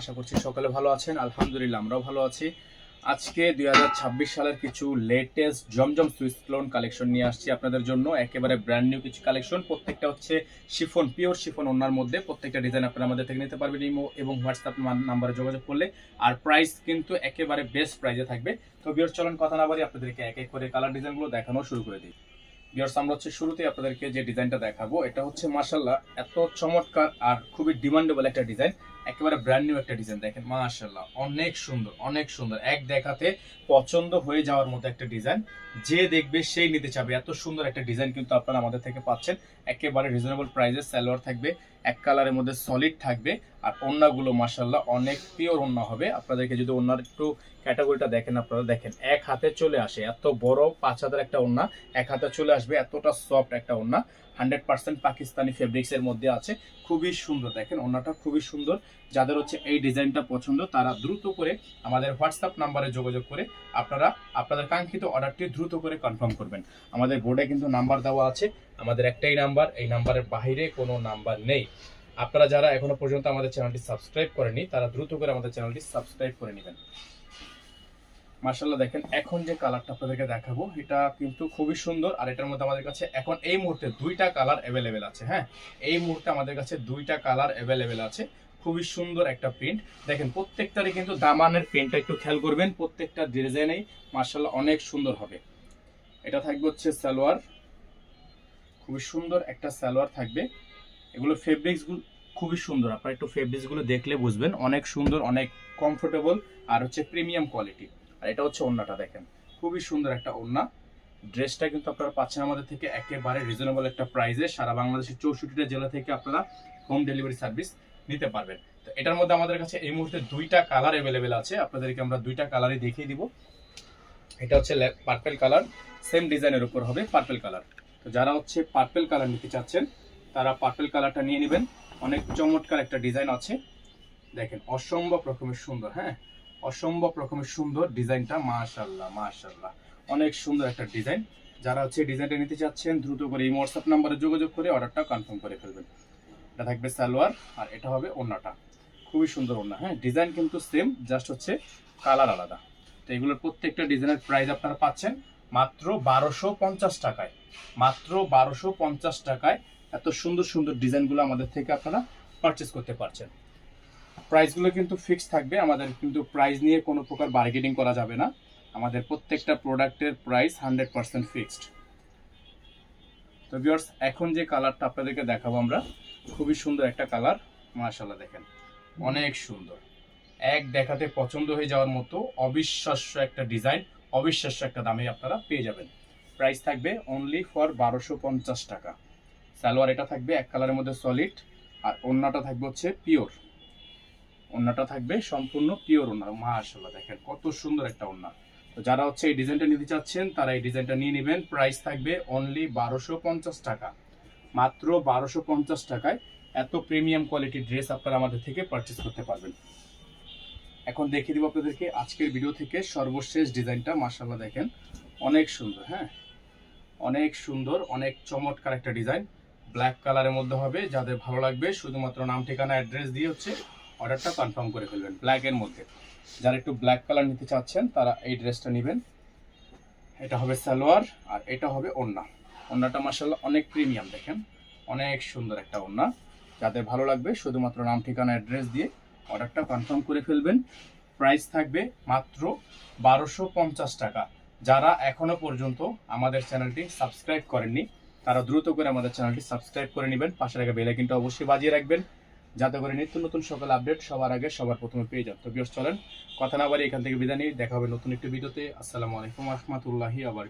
আশা করছি সকালে ভালো আছেন। আলহামদুলিল্লাহ, আমরাও ভালো আছি। আজকে দুই ছাব্বিশ সালের কিছু লেটেস্ট জমজম সুইস ক্লোন কালেকশন নিয়ে আসছি আপনাদের জন্য। একেবারে ব্র্যান্ড নিউ কিছু কালেকশন প্রত্যেকটা হচ্ছে শিফন পিওর শিফন ওনার মধ্যে। প্রত্যেকটা ডিজাইন আপনারা আমাদের থেকে নিতে পারবেন ইমো এবং হোয়াটসঅ্যাপ নাম্বারে যোগাযোগ করলে। আর প্রাইস কিন্তু একেবারে বেস্ট প্রাইজে থাকবে। তো বিয়র চলন কথা না বাড়ি, আপনাদেরকে এক এক করে কালার ডিজাইনগুলো দেখানো শুরু করে দিই। বিয়ার্স আমরা হচ্ছে শুরুতেই আপনাদেরকে যে ডিজাইনটা দেখাবো, এটা হচ্ছে মার্শাল্লাহ এত চমৎকার আর খুবই ডিমান্ডেবল একটা ডিজাইন একেবারে ব্র্যান্ড নিউ একটা ডিজাইন দেখেন মাশাল্লাহ অনেক সুন্দর অনেক সুন্দর। এক দেখাতে পছন্দ হয়ে যাওয়ার মতো একটা ডিজাইন যে দেখবে সেই নিতে চাবে। এত সুন্দর একটা ডিজাইন কিন্তু আপনারা আমাদের থেকে পাচ্ছেন। একেবারে রিজনেবল প্রাইসে সালোয়ার থাকবে, এক কালারের মধ্যে সলিড থাকবে। আর ওন্নাগুলো মাশাল্লাহ অনেক পিওর ওন্না হবে। আপনাদেরকে যদি ওন্নার একটু ক্যাটাগরিটা দেখেন আপনারা, দেখেন, এক হাতে চলে আসে এত বড় পাঁচ হাজার একটা ওন্না এক হাতে চলে আসবে এতটা সফট একটা ওন্না হান্ড্রেড পার্সেন্ট পাকিস্তানি ফেব্রিক্স এর মধ্যে আছে, খুবই সুন্দর, দেখেন ওনাটা খুবই সুন্দর, যাদের হচ্ছে এই ডিজাইনটা পছন্দ, তারা দ্রুত করে আমাদের হোয়াটসঅ্যাপ নাম্বারে যোগাযোগ করে আপনারা আপনাদের কাঙ্ক্ষিত অর্ডারটি দ্রুত করে কনফার্ম করবেন। আমাদের বোর্ডে কিন্তু নাম্বার দেওয়া আছে, আমাদের একটাই নাম্বার এই নাম্বারের বাইরে কোনো নাম্বার নেই। আপনারা যারা এখনও পর্যন্ত আমাদের চ্যানেলটি সাবস্ক্রাইব করেনি তারা দ্রুত করে আমাদের চ্যানেলটি সাবস্ক্রাইব করে নেবেন। মার্শাল্লাহ দেখেন, এখন যে কালারটা আপনাদেরকে দেখাবো, এটা কিন্তু খুবই সুন্দর। আর এটার মধ্যে আমাদের কাছে এখন এই মুহূর্তে দুইটা কালার অ্যাভেলেবেল আছে হ্যাঁ? এই মুহূর্তে আমাদের কাছে দুইটা কালার অ্যাভেলেবেল আছে। খুবই সুন্দর একটা প্রিন্ট দেখেন, প্রত্যেকটারই কিন্তু দামানের প্রিন্টটা একটু খেয়াল করবেন, প্রত্যেকটা ডিজাইনেই মার্শাল্লাহ অনেক সুন্দর হবে। এটা থাকবে হচ্ছে সালোয়ার। খুবই সুন্দর একটা সালোয়ার থাকবে। এগুলো ফেব্রিক্সগুলো খুবই সুন্দর। আপনারা একটু ফেব্রিক্সগুলো দেখলে বুঝবেন, অনেক সুন্দর, অনেক কমফোর্টেবল আর হচ্ছে প্রিমিয়াম কোয়ালিটি আর এটা হচ্ছে ওন্নাটা দেখেন। খুবই সুন্দর একটা ওন্না। ড্রেসটা কিন্তু আপনারা পাচ্ছেন আমাদের থেকে একেবারে রিজনেবল একটা প্রাইসে সারা বাংলাদেশের চৌষট্টিটা জেলা থেকে আপনারা হোম ডেলিভারি সার্ভিস নিতে পারবেন। তো এটার মধ্যে আমাদের কাছে এই মুহূর্তে দুইটা কালার অ্যাভেলেবেল আছে। আপনাদেরকে আমরা দুইটা কালারই দেখিয়ে দিব। এটা হচ্ছে পার্পেল কালার সেম ডিজাইনের উপর হবে পার্পেল কালার তো যারা হচ্ছে পার্পেল কালার নিতে চাচ্ছেন, তারা পার্পেল কালারটা নিয়ে নেবেন। অনেক চমৎকার একটা ডিজাইন আছে। দেখেন, অসম্ভব রকমের সুন্দর হ্যাঁ? অসম্ভব রকমের সুন্দর ডিজাইনটা মাশাল্লাহ মাশাল্লাহ অনেক সুন্দর একটা ডিজাইন। যারা হচ্ছে ডিজাইনটা নিতে চাচ্ছেন, দ্রুত করে এই হোয়াটসঅ্যাপ নাম্বারে যোগাযোগ করে অর্ডারটা কনফার্ম করে ফেলবেন। এটা থাকবে সালোয়ার, আর এটা হবে ওন্নাটা খুবই সুন্দর ওন্না হ্যাঁ? ডিজাইন কিন্তু সেম জাস্ট হচ্ছে কালার আলাদা। তো এগুলোর প্রত্যেকটা ডিজাইনের প্রাইস আপনারা পাচ্ছেন মাত্র বারোশো পঞ্চাশ টাকায়। মাত্র বারোশো পঞ্চাশ টাকায় এত সুন্দর সুন্দর ডিজাইনগুলো আমাদের থেকে আপনারা পারচেস করতে পারছেন। প্রাইসগুলো কিন্তু ফিক্স থাকবে, আমাদের কিন্তু প্রাইস নিয়ে কোনো প্রকার বার্গেনিং করা যাবে না। আমাদের প্রত্যেকটা প্রোডাক্টের প্রাইস হান্ড্রেড পার্সেন্ট ফিক্সড তো ভিউয়ার্স এখন যে কালারটা আপনাদেরকে দেখাবো আমরা, খুবই সুন্দর একটা কালার মাশাল্লাহ দেখেন, অনেক সুন্দর। এক দেখাতে পছন্দ হয়ে যাওয়ার মতো অবিশ্বাস্য একটা ডিজাইন অবিশ্বাস্য একটা দামে আপনারা পেয়ে যাবেন। প্রাইস থাকবে অনলি ফর বারোশো পঞ্চাশ টাকা। সালোয়ার এটা থাকবে এক কালারের মধ্যে সলিড আর অন্যটা থাকবে হচ্ছে পিওর ওন্নাটা থাকবে সম্পূর্ণ পিওর ওন্না মাশাল্লাহ দেখেন কত সুন্দর একটা ওন্না তো যারা হচ্ছে এই ডিজাইনটা নিতে চাচ্ছেন, তারা এই ডিজাইনটা নিয়ে নেবেন প্রাইস থাকবে অনলি বারোশো পঞ্চাশ টাকা। মাত্র বারোশো পঞ্চাশ টাকায় এত প্রিমিয়াম কোয়ালিটির ড্রেস আপনারা আমাদের থেকে পারচেস করতে পারবেন। এখন দেখিয়ে দিব আপনাদেরকে আজকের ভিডিও থেকে সর্বশেষ ডিজাইনটা মাশাল্লাহ দেখেন অনেক সুন্দর হ্যাঁ? অনেক সুন্দর, অনেক চমৎকার একটা ডিজাইন ব্ল্যাক কালারের মধ্যে হবে, যাদের ভালো লাগবে, শুধুমাত্র নাম, ঠিকানা অ্যাড্রেস দিয়ে হচ্ছে অর্ডারটা কনফার্ম করে ফেলবেন ব্ল্যাকের মধ্যে। যারা একটু ব্ল্যাক কালার নিতে চাচ্ছেন, তারা এই ড্রেসটা নেবেন। এটা হবে সালোয়ার আর এটা হবে ওন্না ওন্নাটা মাসাল্লাহ অনেক প্রিমিয়াম দেখেন। অনেক সুন্দর একটা ওন্না যাদের ভালো লাগবে, শুধুমাত্র নাম, ঠিকানা অ্যাড্রেস দিয়ে অর্ডারটা কনফার্ম করে ফেলবেন। প্রাইস থাকবে মাত্র বারোশো পঞ্চাশ টাকা। যারা এখনও পর্যন্ত আমাদের চ্যানেলটি সাবস্ক্রাইব করেননি, তারা দ্রুত করে আমাদের চ্যানেলটি সাবস্ক্রাইব করে নেবেন। পাশে রাখা বেলে কিন্তু অবশ্যই বাজিয়ে রাখবেন। যাতে করে নিত্য নতুন সকল আপডেট সবার আগে সবার প্রথমে পেয়ে যান। তো বিয়স চলেন, কথা না বাড়ি এখান থেকে বিদায় নিয়ে দেখা হবে নতুন একটি ভিডিওতে। আসসালামু আলাইকুম রহমতুল্লাহি আবার